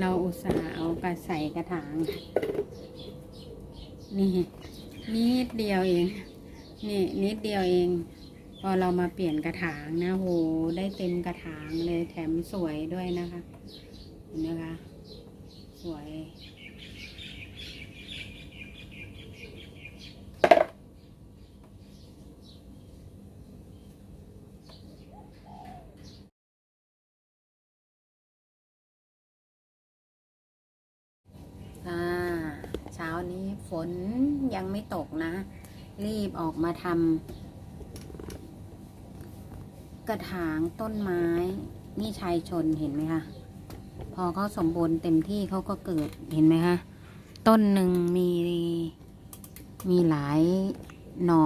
เราอุตส่าห์เอากระใส่กระถาง นี่ นิดเดียวเอง นี่ นิดเดียวเอง พอเรามาเปลี่ยนกระถางนะโหได้เต็มกระถางเลยแถมสวยด้วยนะคะเห็นไหมคะ สวย ค่ะ เช้านี้ฝนยังไม่ตกนะ รีบออกมาทำกระถางต้นไม้ นี่ชายชนเห็นไหมคะพอเขาสมบูรณ์เต็มที่เขาก็เกิดเห็นไหมคะต้นหนึ่งมีมีหลายหน่อ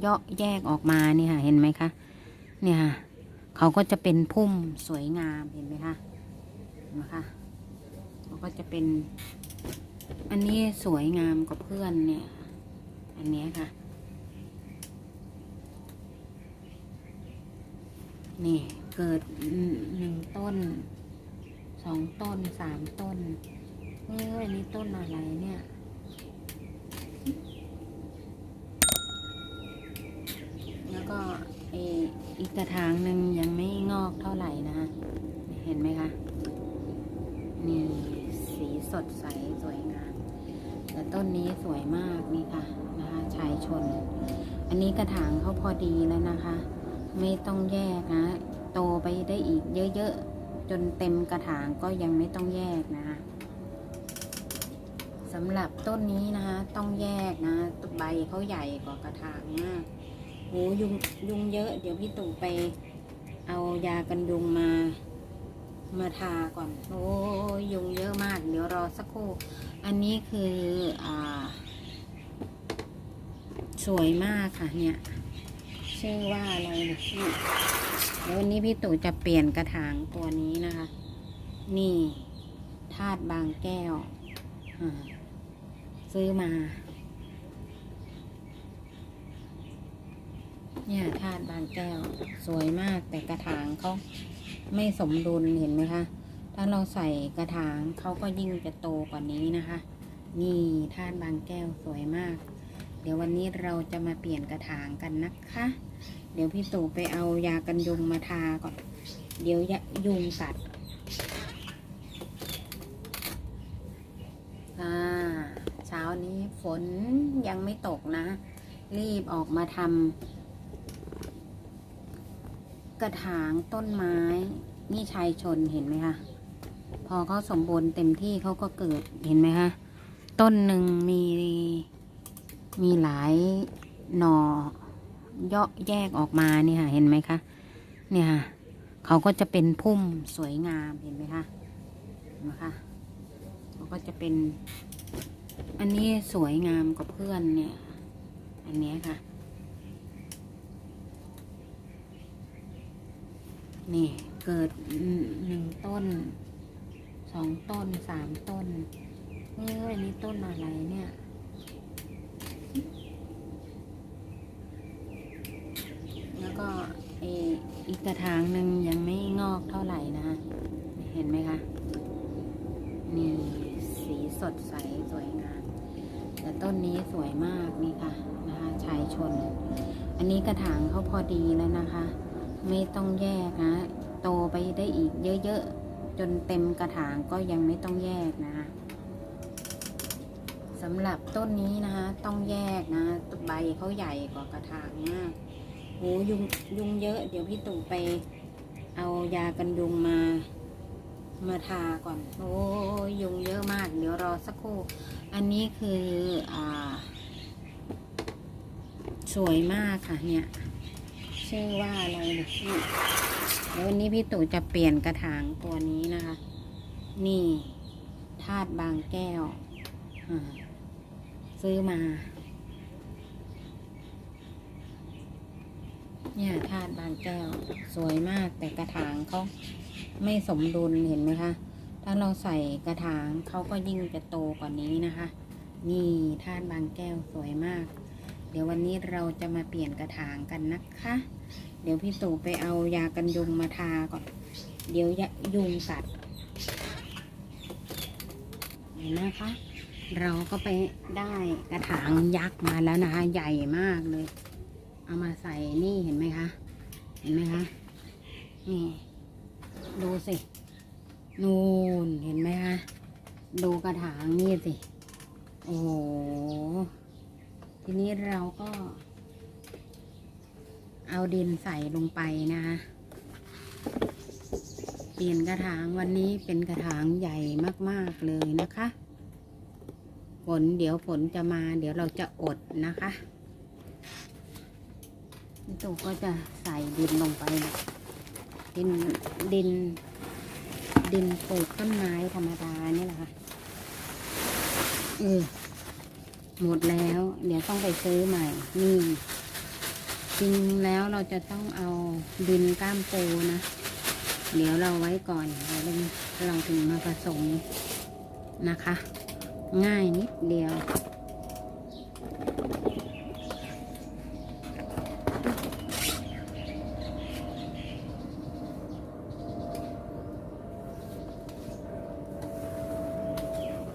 เยาะแยกออกมาเนี่ยค่ะ เห็นไหมคะเนี่ยค่ะเขาก็จะเป็นพุ่มสวยงามเห็นไหมคะเห็นไหมคะเขาก็จะเป็น อันนี้สวยงามกว่าเพื่อนเนี่ย อันนี้ค่ะ นี่เกิดหนึ่งต้น สองต้นสามต้นเอออันนี้ต้นอะไรเนี่ยแล้วก็ไออีกกระถางหนึ่งยังไม่งอกเท่าไหร่นะคะเห็นไหมคะ นี่ สดใสสวยงาม แต่ต้นนี้สวยมากนี่ค่ะนะคะชายชน อันนี้กระถางเขาพอดีแล้วนะคะ ไม่ต้องแยกนะ โตไปได้อีกเยอะๆ จนเต็มกระถางก็ยังไม่ต้องแยกนะคะสำหรับต้นนี้นะคะ ต้องแยกนะใบเขาใหญ่กว่ากระถางมากโหยุงยุงเยอะ เดี๋ยวพี่ตู่ไปเอายากันยุงมา มาทาก่อน โอ้ยุงเยอะมาก เดี๋ยวรอสักครู่ อันนี้คืออ่า สวยมากค่ะเนี่ย ชื่อว่าอะไรเนี่ยนี่เดี๋ยววันนี้พี่ตู่จะเปลี่ยนกระถางตัวนี้นะคะ นี่ธาตุบางแก้ว ซื้อมา เนี่ยธาตุบางแก้ว สวยมากแต่กระถางเขา ไม่สมดุลเห็นไหมคะ ถ้าเราใส่กระถางเขาก็ยิ่งจะโตกว่านี้นะคะ นี่ธาตุบางแก้วสวยมาก เดี๋ยววันนี้เราจะมาเปลี่ยนกระถางกันนะคะ เดี๋ยวพี่ตู่ไปเอายากันยุงมาทาก่อน เดี๋ยวย,ยุงกัดค่ะเช้านี้ฝนยังไม่ตกนะ รีบออกมาทำ กระถางต้นไม้ นี่ชายชนเห็นไหมคะพอเขาสมบูรณ์เต็มที่เขาก็เกิดเห็นไหมคะต้นหนึ่งมีมีหลายหน่อเยาะแยกออกมาเนี่ยค่ะ เห็นไหมคะเนี่ยค่ะเขาก็จะเป็นพุ่มสวยงามเห็นไหมคะเห็นไหมคะเขาก็จะเป็น อันนี้สวยงามกว่าเพื่อนเนี่ย อันนี้ค่ะ นี่เกิดหนึ่งต้นสองต้นสามต้นเอออันนี้ต้นอะไรเนี่ย แล้วก็ไออีกกระถางหนึ่งยังไม่งอกเท่าไหร่นะคะเห็นไหมคะ นี่สีสดใสสวยงามแต่ต้นนี้สวยมากนี่ค่ะนะคะชายชน อันนี้กระถางเขาพอดีแล้วนะคะ ไม่ต้องแยกนะ โตไปได้อีกเยอะๆ จนเต็มกระถางก็ยังไม่ต้องแยกนะสำหรับต้นนี้นะคะต้องแยกนะใบเขาใหญ่กว่ากระถางมากโหยุงยุงเยอะ เดี๋ยวพี่ตู่ไปเอายากันยุงมามาทาก่อน โอ้ยุงเยอะมาก เดี๋ยวรอสักครู่ อันนี้คืออ่า สวยมากค่ะเนี่ย ชื่อว่าอะไรเนี่ยนี่เดี๋ยววันนี้พี่ตู่จะเปลี่ยนกระถางตัวนี้นะคะ นี่ธาตุบางแก้ว ซื้อมา เนี่ยธาตุบางแก้ว สวยมากแต่กระถางเขาไม่สมดุลเห็นไหมคะ ถ้าเราใส่กระถางเขาก็ยิ่งจะโตกว่านี้นะคะ นี่ธาตุบางแก้วสวยมาก เดี๋ยววันนี้เราจะมาเปลี่ยนกระถางกันนะคะ เดี๋ยวพี่ตู่ไปเอายากันยุงมาทาก่อน เดี๋ยวยุงกัดเห็นนะคะ เราก็ไปได้กระถางยักษ์มาแล้วนะคะ ใหญ่มากเลย เอามาใส่นี่เห็นไหมคะ เห็นไหมคะ นี่ ดูสิ นูนเห็นไหมคะ ดูกระถางนี่สิ โอ้โห ทีนี้เราก็ เอาดินใส่ลงไปนะคะเปลี่ยนกระถางวันนี้เป็นกระถางใหญ่มาก ๆ เลยนะคะฝนเดี๋ยวฝนจะมา เดี๋ยวเราจะอดนะคะพี่ตู่ก็จะใส่ดินลงไป ดินดิน ดินปลูกต้นไม้ธรรมดานี่แหละค่ะเออ หมดแล้ว เดี๋ยวต้องไปซื้อใหม่ นี่จริงแล้วเราจะต้องเอาดินก้ามปูนะ เดี๋ยวเราไว้ก่อนเดี๋ยวเราเราถึงมาผสมนะคะ ง่ายนิดเดียว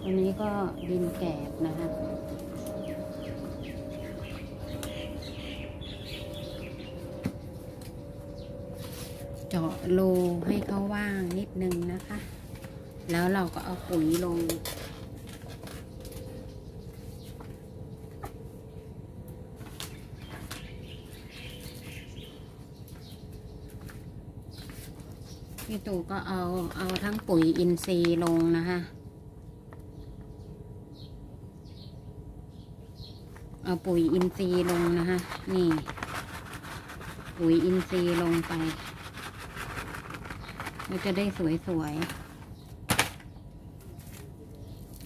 อันนี้ก็ดินแกบนะคะ เจาะรูให้เขาว่างนิดนึงนะคะ แล้วเราก็เอาปุ๋ยลง พี่ตู่ก็เอาเอาทั้งปุ๋ยอินทรีย์ลงนะคะเอาปุ๋ยอินทรีย์ลงนะคะ นี่ ปุ๋ยอินทรีย์ลงไป เราจะได้สวยๆ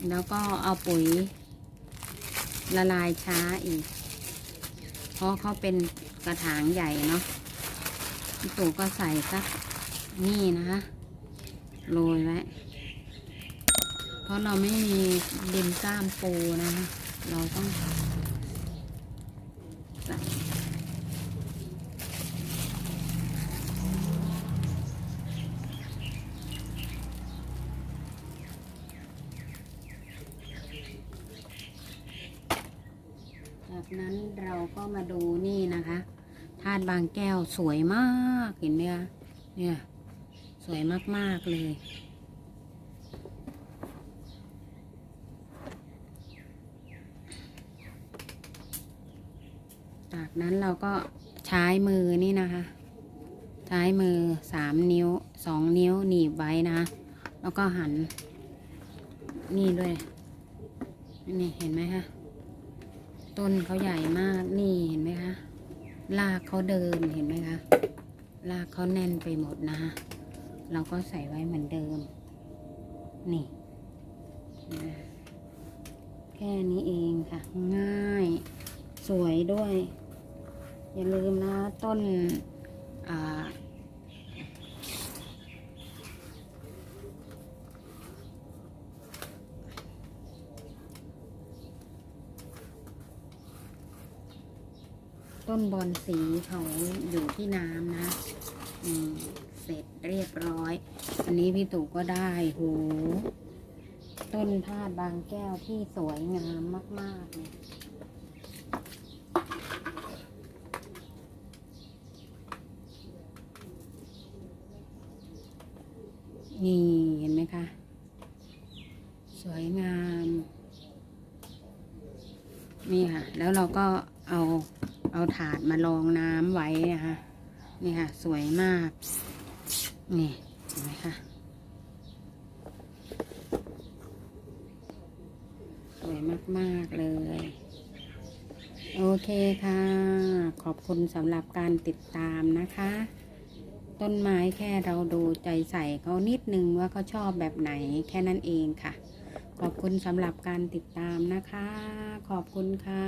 แล้วก็เอาปุ๋ยละลายช้าอีก เพราะเขาเป็นกระถางใหญ่เนาะตู่ก็ใส่สักนี่นะคะโรยไว้ เพราะเราไม่มีดินก้ามปูนะคะ เราต้องใส่ จากนั้นเรา ก็มาดูนี่นะคะธาตุบางแก้วสวยมากเห็นไหมคะเนี่ย สวยมากๆเลยจากนั้นเราก็ใช้มือนี่นะคะ ใช้มือสามนิ้วสองนิ้วหนีบไว้นะแล้วก็หัน นี่ด้วย นี่เห็นไหมคะ ต้นเขาใหญ่มากนี่เห็นไหมคะรากเขาเดินเห็นไหมคะรากเขาแน่นไปหมดนะคะเราก็ใส่ไว้เหมือนเดิม นี่แค่นี้เองค่ะ ง่ายสวยด้วย อย่าลืมนะต้น อ่า ต้นบอนสีเขาอยู่ที่น้ำนะอืมเสร็จเรียบร้อย อันนี้พี่ตู่ก็ได้โหต้นธาตุบางแก้วที่สวยงามมากๆเลยนี่เห็นไหมคะ สวยงาม นี่ค่ะ แล้วเราก็ เอาถาดมารองน้ำไว้นะคะนี่ค่ะ สวยมาก นี่เห็นไหมคะสวยมาก ๆ เลย โอเคค่ะ ขอบคุณสำหรับการติดตามนะคะ ต้นไม้แค่เราดูใจใส่เขานิดนึงว่าเขาชอบแบบไหนแค่นั้นเองค่ะ ขอบคุณสำหรับการติดตามนะคะ ขอบคุณค่ะ